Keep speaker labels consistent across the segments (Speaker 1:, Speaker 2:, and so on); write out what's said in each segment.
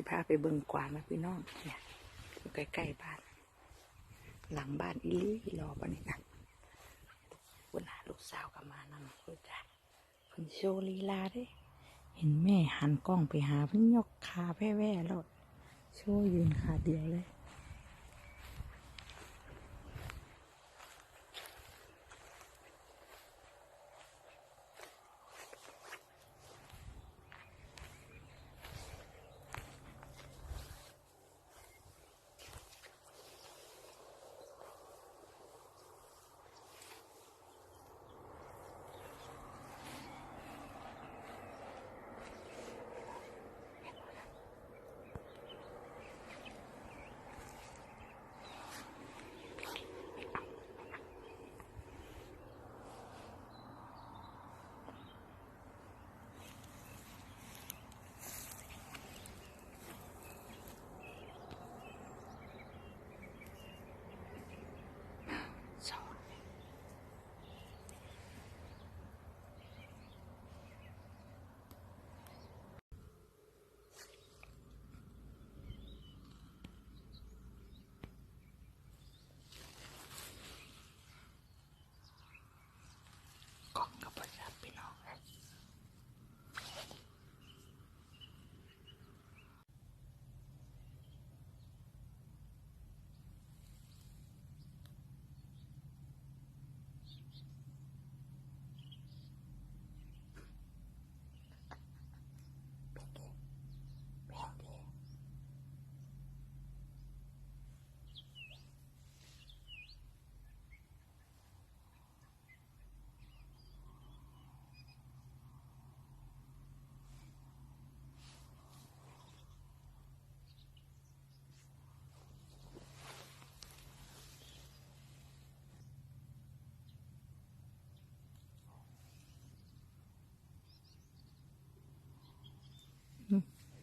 Speaker 1: สิพาไปเบิ่งกวางนะพี่น้องเนี่ยอยู่ใกล้ๆบ้าน หลังบ้านอีลี่รอปะนี่นะวันหาลูกสาวกับมานำคุยจ้ะเพิ่นโชว์ลีลาได้เห็นแม่หันกล้องไปหาเพิ่นยกขาแว่แว่แล้วโชว์ยืนขาเดียวเลย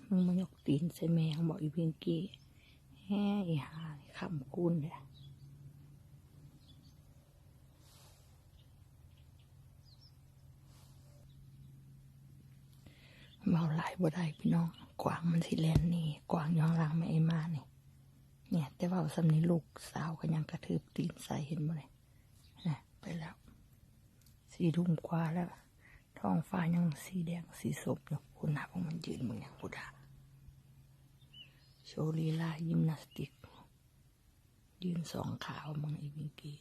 Speaker 1: มึงมายกตีนใส่แม่ของบอกอีพียงกี้แฮ่อีหานี่คำกุ้นเลยเมาหลายบ่ได้พี่น้อง กวางมันสิแลนนี่ กวางย้อนหลังไม่ไอ้มานี่ เนี่ย แต่ว่าสำนีลูกสาวก็ยังกระทืบตีนใส่เห็นบ่เลยนะไปแล้วสีทุ่มกว่าแล้ว ท้องฟ้ายังสีแดงสีสมอยู่คุณหาพวกมันยืนมึงอย่างพุทธา โชว์ลีลายิมนาสติก ยืนสองขาวมึงไอ้วิงกี้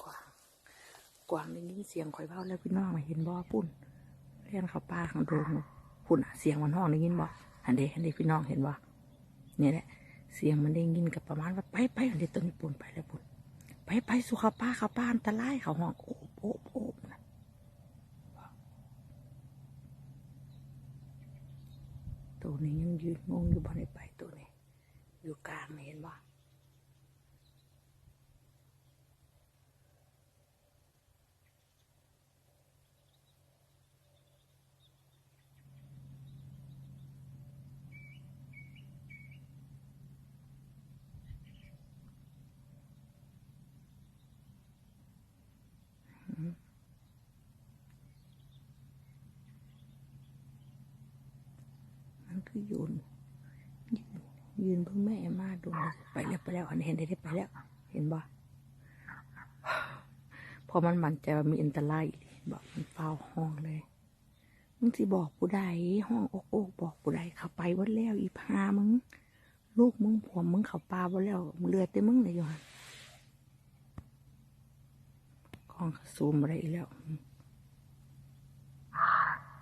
Speaker 1: กวางกวางได้ยินเสียงข่อยเบ้าแล้วพี่น้องเห็นบ่ปุ่นเรียนเขาป้าข้างโดงพุ่นเสียงมันห้องได้ยินบ่อันเดอันเดพี่น้องเห็นบ่เนี่ยแหละ เสียงมันได้ยินกับประมาณว่าไปไปอันเดตัวนี้ปุ่นไปแล้วปุ่น ไปไปสุขาป้าเขาป้าอันตรายเขาห้องโอบโอบโอบนะตัวนี้ยังยืนงงอยู่บนไอ้ไปตัวนี้ อยู่กลางเห็นบ่ มัน คือยืนยืนยืนเพื่อแม่มาดูเลยไปแล้วไปแล้วอันเห็นได้ได้ไปแล้ว เห็นบ่พอมันมันใจะมีอันตรายบอกมันเฝ้าห้องเลยมึงสิบอกผู้ใดห้องอกอกบอกผู้ใดเข้าไปวัดแล้วอีพามึง ลูกมึงผัวมึงเข้าป่าวัดแล้วเลือดแต่มึงเลยอยู่หันของซูมอะไรอีกแล้ว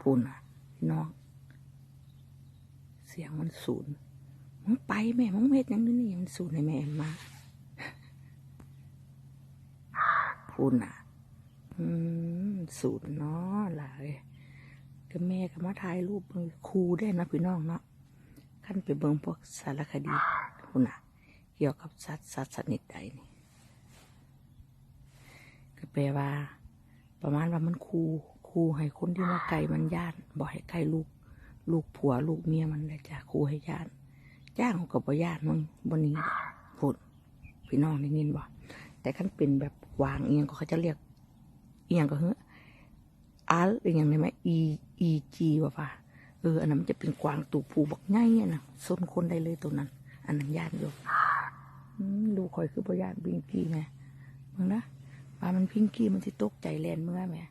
Speaker 1: พูนอะน้อง สียงมันสูนมึงไปแม่มึงเม็ดยังนี่นี่มันสูนให้แม่มาพูนอะ อืมสูนเนาะหลายก็แม่ก็มาถ่ายรูปเบิ่งครูได้นะพี่น้องเนาะขั้นไปเบิ่งพวกสารคดีพูนอะ เกี่ยวกับสัตว์สัตว์ชนิดใดนี่ก็แปลว่า ประมาณว่ามันครูครูให้คนที่มาไกลมันย่านบอกให้ไกลลูก ลูกผัวลูกเมียมันเลยจ้ะครูให้ย่านย่างกับบ่ย่านมึงบนนี้พูดพี่น้องได้ยินบ่แต่ขั้นเป็นแบบวางเอียงก็เขาจะเรียกเอียงก็เฮ้ออาร์อียงได้ไหม e e g ว่ะป่ะเอออันนั้นมันจะเป็นกวางตูผูบักง่ายเนี่ยนะซนคนได้เลยตัวนั้น อันนั้นย่านอยู่อืมดูคอยคือบ่ย่านพิงกี้ไงมึงนะว่ามันพิงกี้มันสิตกใจแลนเมื่อแหม่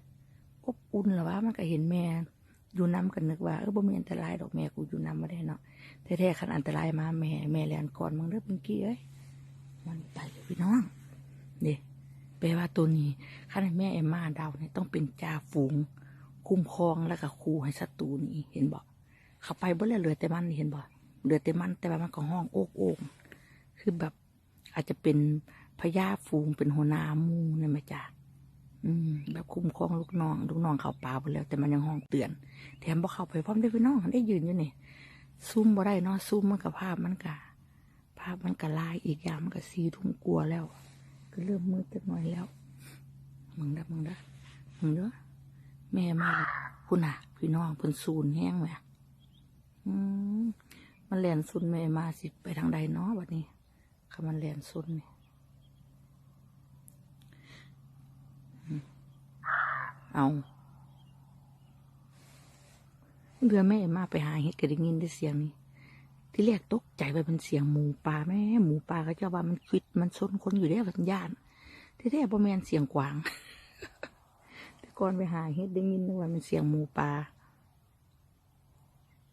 Speaker 1: อบอุ่นหรอวะมันก็เห็นแม่ อยู่น้ำกันนึกว่าเออบ่มีอันตรายดอกแม่กูอยู่น้ำมาได้เนาะแท้ๆคันอันตรายมาแม่แม่แลนก่อนมึงเด้อพิงกี้เอ้ยมันไปเลยพี่น้องนี่แปลว่าตัวนี้คันแม่เอ็มมาเดาเนี่ยต้องเป็นจ่าฝูง คุ้มครองแล้วก็คูให้ศัตรูนี่เห็นบ่เขาไปบ่แล้วเหลือแต่มันนี่เห็นบ่เหลือแต่มันแต่ว่ามันก็ห้องโอกโอกคือแบบอาจจะเป็นพญาฝูงเป็นหัวหน้ามูเนี่ยไหมจ๊ะ อืมแบบคุ้มครองลูกน้องลูกน้องเขาป่าไปแล้ว แต่มันยังห้องเตือน แถมบ่เข้าไปพร้อมได้พี่น้องได้ยืนอยู่นี่ซูมบ่ได้เนาะซูมมันกับภาพมันกะภาพมันกะลายอีกอย่างมันก็สีทุ่มกลัวแล้ว ก็เริ่มมืดจักหน่อยแล้ว มึงเด้มึงเด้มึงเด้อแม่มาแล้วพุ่นน่ะ พี่น้องเพิ่นซูนแห้งแหมอืมมันแหลนซุนแม่มาสิไปทางใดเนาะบัดนี้คำมันแหลนซุนนี่อืม เอาเดือแม่มาไปหาเห็ดก็ได้ยินได้เสียงนี้ ที่แรกตกใจไปเป็นเสียงหมูป่าแม่หมูป่าเขาเจ้าว่ามันควิดมันซนคนอยู่ได้สัญญาณที่แท้ประแมนเสียงกวางแต่ก่อนไปหาเห็ดได้ยินนึกว่ามันเสียงหมูป่า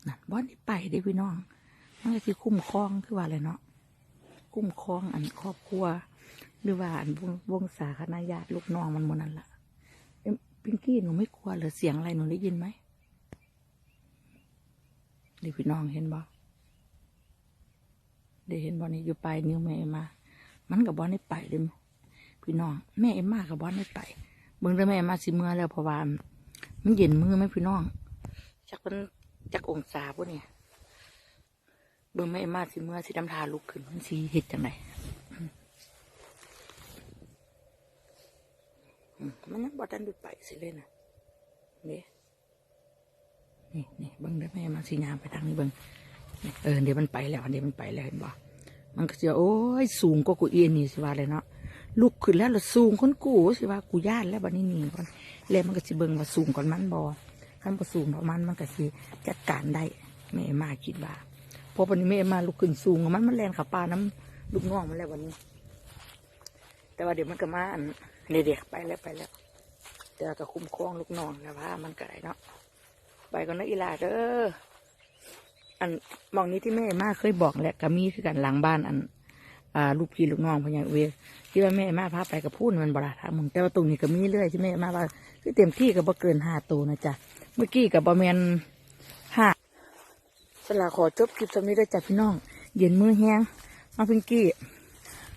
Speaker 1: นั่นบ้านที่ไปได้พี่น้องมันก็คือคุ้มครองคือว่าอะไรเนาะคุ้มครองอันครอบครัว หรือว่าอันวงวงศาคณะญาติลูกน้องมันหมดนั่นแหละ พิงกี้หนูไม่กลัวหรือเสียงอะไรหนูได้ยินไหมเดี๋ยวพี่น้องเห็นบ่ได้เห็นบอลนี่อยู่ไปนิ้วแม่เอ็มมา มันกับบอลได้ไปเลยพี่น้องแม่เอ็มมากับบอลได้ไปเบิ่งแต่แม่เอมาสิเมื่อแล้วเพราะว่ามันเย็นมือไหมพี่น้องจากมันจากองศาพวกนี้เบิ่งแม่เอ็มมาสิเมื่อสิดำทาลุกขึ้นมันสีเห็ดจังไง มันยังบอดันด้ไปสิเลยนะนี่นี่นี่เบิ่งได้แม่มาสิยามไปทางนี้เบิ่งเออเดี๋ยวมันไปแล้วเดี๋ยวมันไปแล้วเห็นบ่มันก็จะโอ้ยสูงกว่ากูเอียนนี่สิว่าเลยเนาะลุกขึ้นแล้วละสูงคนกูสิว่ากูย่านแล้วบัดนี้นี่ก่อนแล้วมันก็สิเบิ่งว่าสูงก่อนมันบ่คันบ่สูงเท่ามันมันก็สิจัดการได้แม่มาคิดว่าเพอวันนี้แม่มาลุกขึ้นสูงมันมันแลนขับปลาน้ำลูกน้องมันแล้ววันนี้ แต่ว่าเดี๋ยวมันก็มาอันเด็กๆไปแล้วไปแล้วแต่ก็คุ้มครองลูกน้องแล้วว่ามันก็ได้เนาะไปก่อนนะอีหลาเด้ออันมองนี้ที่แม่มาเคยบอกแหละกามีคือกันหลังบ้านอันอ่าลูกพี่ลูกน้องพญาเวที่ว่าแม่มาพาไปกับพูดมันบราทามึงแต่ว่าตรงนี้ก็มีเรื่อยที่แม่มาว่าคือเต็มที่กับบ่เกินห้าตัวนะจ๊ะเมื่อกี้กับบะเมนห้าสลาขอจบคลิปสำนี้ด้วยจ้ะพี่น้อง เย็นมือแห้งมาพิงกี้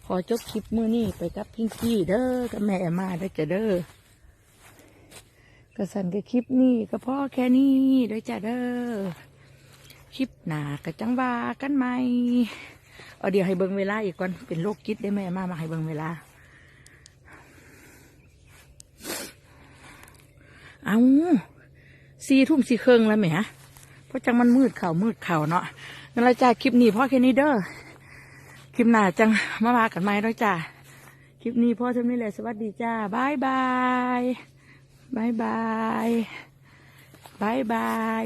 Speaker 1: ขอจบคลิปมือนี่ไปกับพิงกี้เด้อกับแม่มาได้จ้ะเด้อกระสันกับคลิปนี้ก็พ่อแค่นี้ด้วยจ้ะเด้อคลิปหนากะจังว่ากันไหมเอาเดี๋ยวให้เบิ่งเวลาอีกก่อนเป็นโรคกิดได้แม่มามาให้เบิ่งเวลา เอาสี่ทุ่มสี่เครื่องแล้วไหมฮะเพราะจังมันมืดเข่ามืดเข่าเนาะนั่นละจ้าคลิปนี้พ่อแค่นี้เด้อ คลิปหน้าจังมามากันไหมด้วยจ้าคลิปนี้พ่อทำนี่แหละสวัสดีจ้าบายบายบายบายบายบาย